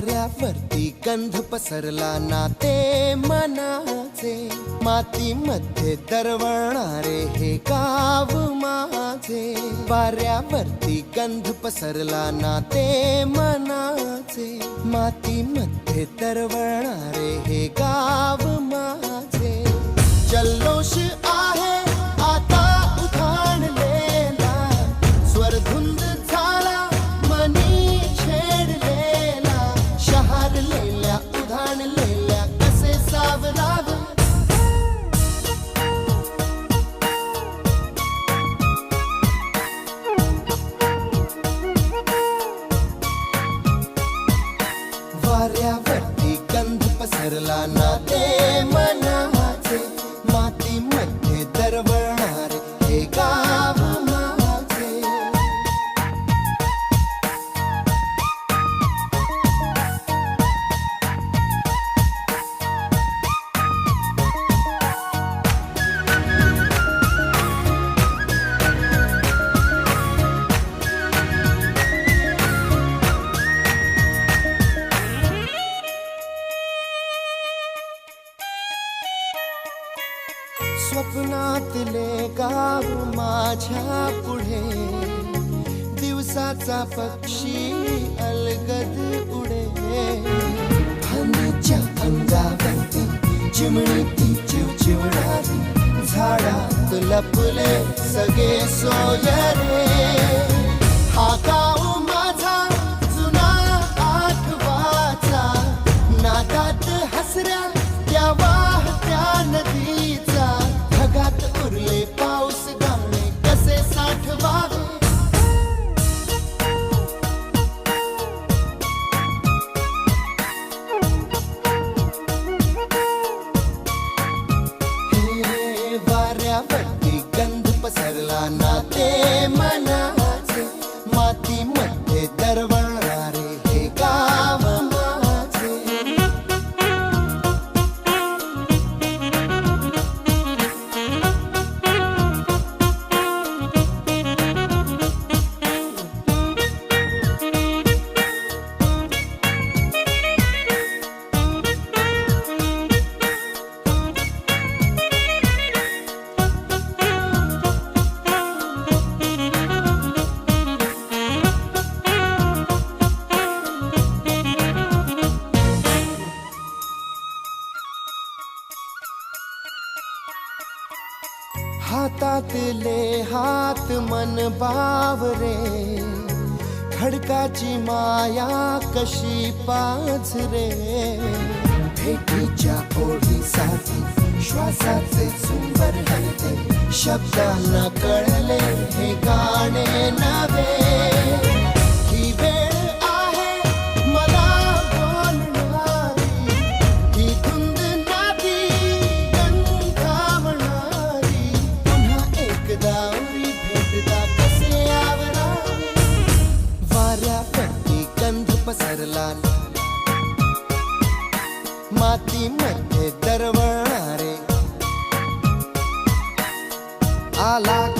वाऱ्यावरती गंध पसरला ना ते मनाचे. मातीमध्ये दरवळणारे हे गाव माझे. वाऱ्यावरती गंध पसरला ना ते मनाचे. मातीमध्ये दरवळणारे हे गाव माझे. जल्लोष आहे. स्वप्नातले गाव माझ्या पुढे. दिवसाचा पक्षी अलगद उडे. फांदीच्या अंगावरती चिमणीती चिवचिवणारी. झाडात लपले सगळे सोयरे. वाऱ्यावरती गंध हातातले हात मन बावरे खडकाची माया कशी पाझरे भेटीच्या ओढीसाठी श्वासाचे सुंदर हलते शब्दांना कळले हे गाणे नवे I like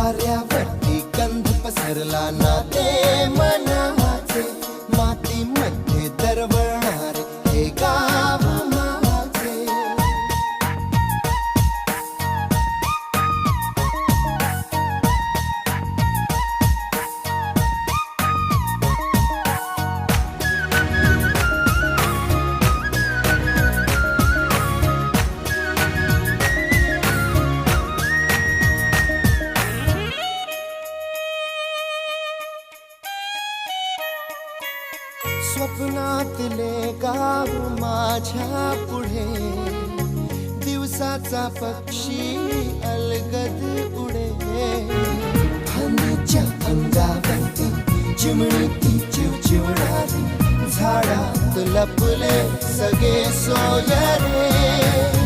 वाऱ्यावरती गंध पसरला ना ते मनाचे. मातीमध्ये दरवळणारे दिवसाचा पक्षी अलगद उडे. फांदीच्या अंगावरती चिमणीती चिवचिवणारी झाडात लपले सगळे सोयरे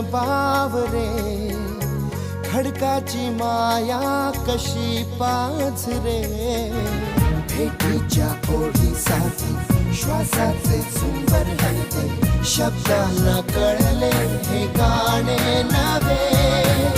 बावरे खडकाची माया कशी पाझरे. भेटीच्या ओढीसाठी श्वासाचे सुंदर हलते शब्दाला कळले हे गाणे नवे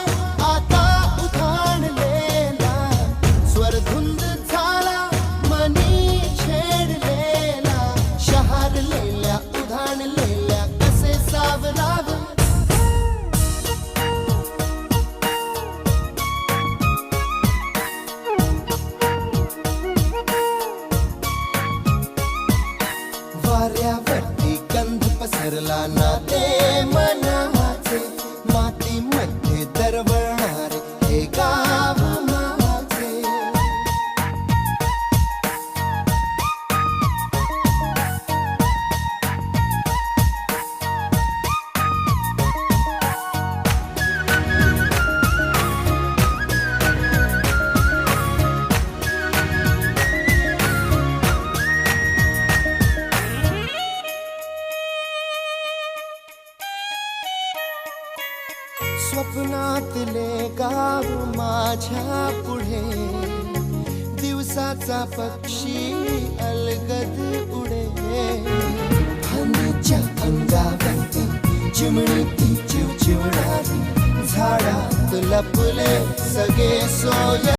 and the lane. स्वप्नातले गाव माझ्या पुढे. दिवसाचा पक्षी अलगद उडे. हनीच्या अंगावरती चिमणी ती चिवचिवणारी. झाडात लपले सगळे सोय.